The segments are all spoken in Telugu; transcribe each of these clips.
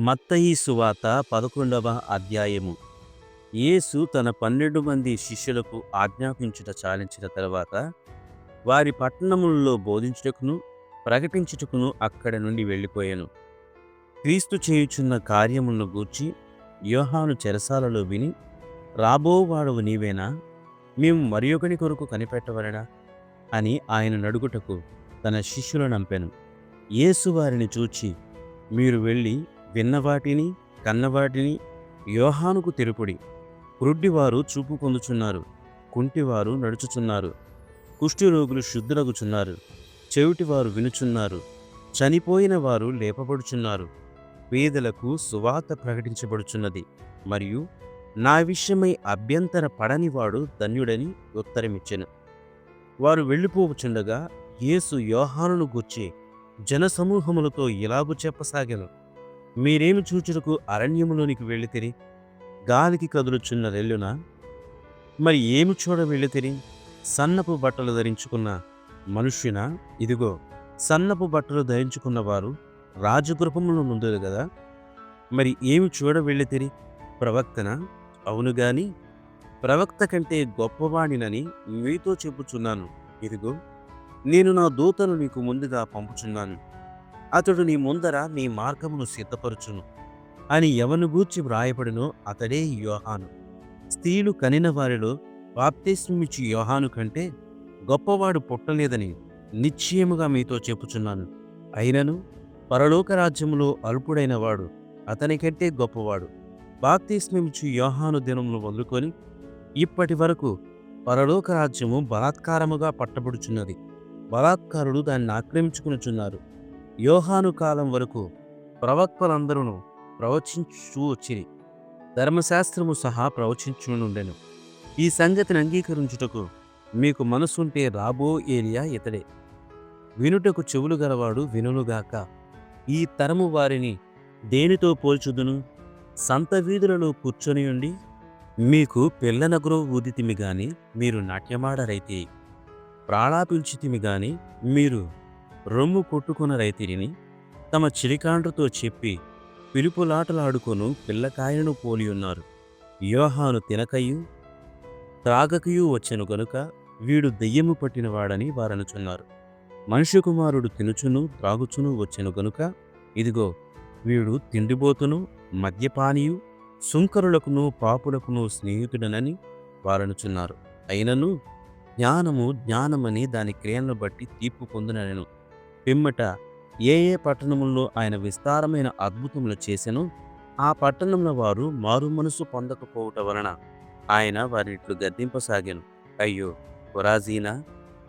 మత్తయి సువాత పదకొండవ అధ్యాయము. యేసు తన పన్నెండు మంది శిష్యులకు ఆజ్ఞాపించుట చాలించిన తర్వాత వారి పట్టణములలో బోధించుటకును ప్రకటించుటకును అక్కడ నుండి వెళ్ళిపోయాను. క్రీస్తు చేయుచున్న కార్యములను గూర్చి యోహాను చెరసాలలో విని రాబోవాడవు నీవేనా? మేము మరి ఒకని కొరకు కనిపెట్టవలనా అని ఆయన నడుగుటకు తన శిష్యులను నంపాను. యేసు వారిని చూచి మీరు వెళ్ళి విన్నవాటిని కన్నవాటిని యోహానుకు తెరుపుడి. క్రుడ్డివారు చూపు పొందుచున్నారు. కుంటివారు నడుచుచున్నారు. కుష్ఠిరోగులు శుద్ధులగుచున్నారు. చెవిటివారు వినుచున్నారు. చనిపోయిన వారు లేపబడుచున్నారు. పేదలకు సువాత ప్రకటించబడుచున్నది. మరియు నా విషయమై అభ్యంతర పడనివాడు ధన్యుడని ఉత్తరమిచ్చెను. వారు వెళ్ళిపోవచుండగా యేసు యోహానును గూర్చి జనసమూహములతో ఇలాగు చెప్పసాగాను. మీరేమి చూచుటకు అరణ్యములోనికి వెళ్ళితిరి? గాలికి కదులుచున్న రెల్లున? మరి ఏమి చూడ వెళ్ళితిరి? సన్నపు బట్టలు ధరించుకున్న మనుష్యున? ఇదిగో సన్నపు బట్టలు ధరించుకున్న వారు రాజగృహములో నుందురు కదా మరి ఏమి చూడ వెళ్ళితిరి? ప్రవక్తన? అవును గాని ప్రవక్త కంటే గొప్పవాణినని మీతో చెప్పుచున్నాను. ఇదిగో నేను నా దూతను నీకు ముందుగా పంపుచున్నాను. అతడు నీ ముందర నీ మార్గమును సిద్ధపరచును. అని ఎవను గూర్చి వ్రాయబడినో అతడే యోహాను. స్త్రీలు కనిన వారిలో బాప్తిస్మిచ్చి యోహాను కంటే గొప్పవాడు పుట్టలేదని నిశ్చయముగా మీతో చెప్పుచున్నాను. అయినను పరలోక రాజ్యములో అల్పుడైన వాడు అతనికంటే గొప్పవాడు. బాప్తిస్మిచ్చు యోహాను దినములు వదులుకొని ఇప్పటి వరకు పరలోక రాజ్యము బలాత్కారముగా పట్టబడుచున్నది. బలాత్కారులు దాన్ని ఆక్రమించుకునిచున్నారు. యోహాను కాలం వరకు ప్రవక్తలందరూ ప్రవచించు వచ్చిరి. ధర్మశాస్త్రము సహా ప్రవచించునుండెను. ఈ సంగతిని అంగీకరించుటకు మీకు మనసుంటే రాబో ఏలియా ఇతడే. వినుటకు చెవులు గలవాడు వినుగాక ఈ తరము వారిని దేనితో పోల్చుదును? సంత వీధులలో కూర్చొని ఉండి మీకు పిల్లనగురు ఊదితిమి గాని మీరు నాట్యమాడరైతే ప్రాళాపిల్చితిమి గాని మీరు రొమ్ము కొట్టుకున్న రైతిరిని తమ చిలికాండ్రతో చెప్పి పిలుపులాటలాడుకొను పిల్లకాయలను పోలియున్నారు. యోహాను తినకయు త్రాగకయు వచ్చెను గనుక వీడు దెయ్యము పట్టినవాడని వారనుచున్నారు మనిషి కుమారుడు తినుచును త్రాగుచును వచ్చెను గనుక ఇదిగో వీడు తిండిబోతును మద్యపానీయు సుంకరులకును పాపులకును స్నేహితుడనని వారనుచున్నారు అయినను జ్ఞానము జ్ఞానమని దాని క్రియలను బట్టి తీర్పు పొందినను పిమ్మట ఏ ఏ పట్టణముల్లో ఆయన విస్తారమైన అద్భుతములు చేసెనో ఆ పట్టణంలో వారు మారు మనసు పొందకపోవట వలన ఆయన వారిట్లు గద్దింపసాగాను. అయ్యో కొరాజీనా?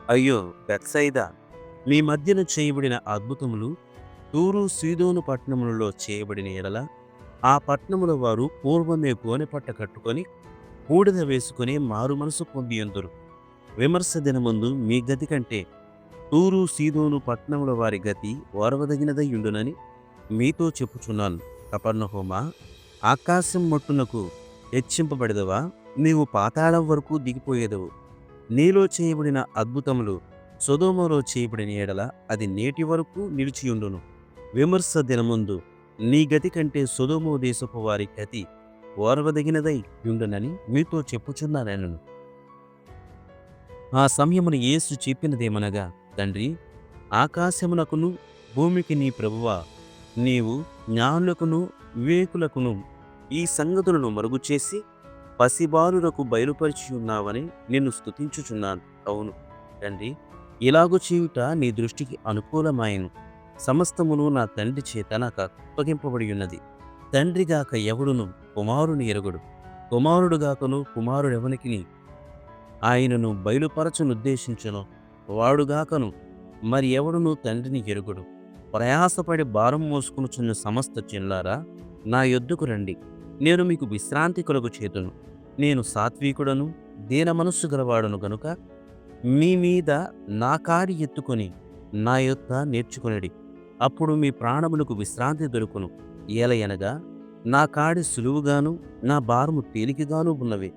అయ్యో బెత్సైదా మీ మధ్యన చేయబడిన అద్భుతములు తూరు సీదోను పట్టణములలో చేయబడిన ఎడల ఆ పట్టణముల వారు పూర్వమే గోనెపట్ట కట్టుకొని బూడిద వేసుకుని మారు మనసు పొంది ఎందురు విమర్శ దినముందు మీ గది కంటే తూరు సీదోను పట్టణముల వారి గతి ఓర్వదగినదై ఉండునని మీతో చెప్పుచున్నాను. కపర్ణహోమా ఆకాశం మట్టునకు హెచ్చింపబడదవా? నీవు పాతాళం వరకు దిగిపోయేదవు. నీలో చేయబడిన అద్భుతములు సుధోమలో చేయబడిన ఎడల అది నేటి వరకు నిలిచియుండును విమర్శ దినముందు నీ గతి కంటే సొదోమో దేశపు వారి గతి ఓర్వదగినదై ఉండునని మీతో చెప్పుచున్నానను ఆ సమయమును యేసు చెప్పినదేమనగా తండ్రి ఆకాశమునకును భూమికి నీ ప్రభువ నీవు జ్ఞానులకును వివేకులకును ఈ సంగతులను మరుగుచేసి పసిబాలులకు బయలుపరిచి ఉన్నావని నిన్ను స్తుతించుచున్నాను. అవును తండ్రి ఇలాగు చేయుట నీ దృష్టికి అనుకూలమాయను. సమస్తమును నా తండ్రి చేత నాకు అప్పగింపబడి ఉన్నది. తండ్రిగాక ఎవడును కుమారుని ఎరుగుడు. కుమారుడుగాకను కుమారుడెవనికి ఆయనను బయలుపరచనుద్దేశించను. వాడుగాకను. మరి ఎవడును తండ్రిని ఎరుగుడు? ప్రయాసపడి భారం మోసుకునుచున్న సమస్త చిల్లారా నా యొద్దుకు రండి. నేను మీకు విశ్రాంతి కొరకు చేతును. నేను సాత్వికుడను దీన మనస్సు గలవాడను గనుక మీ మీద నా కాడి ఎత్తుకొని నా యొద్ద నేర్చుకునడి. అప్పుడు మీ ప్రాణములకు విశ్రాంతి దొరుకును. ఏలయనగా నా కాడి సులువుగాను నా భారము తేలికగాను ఉన్నవి.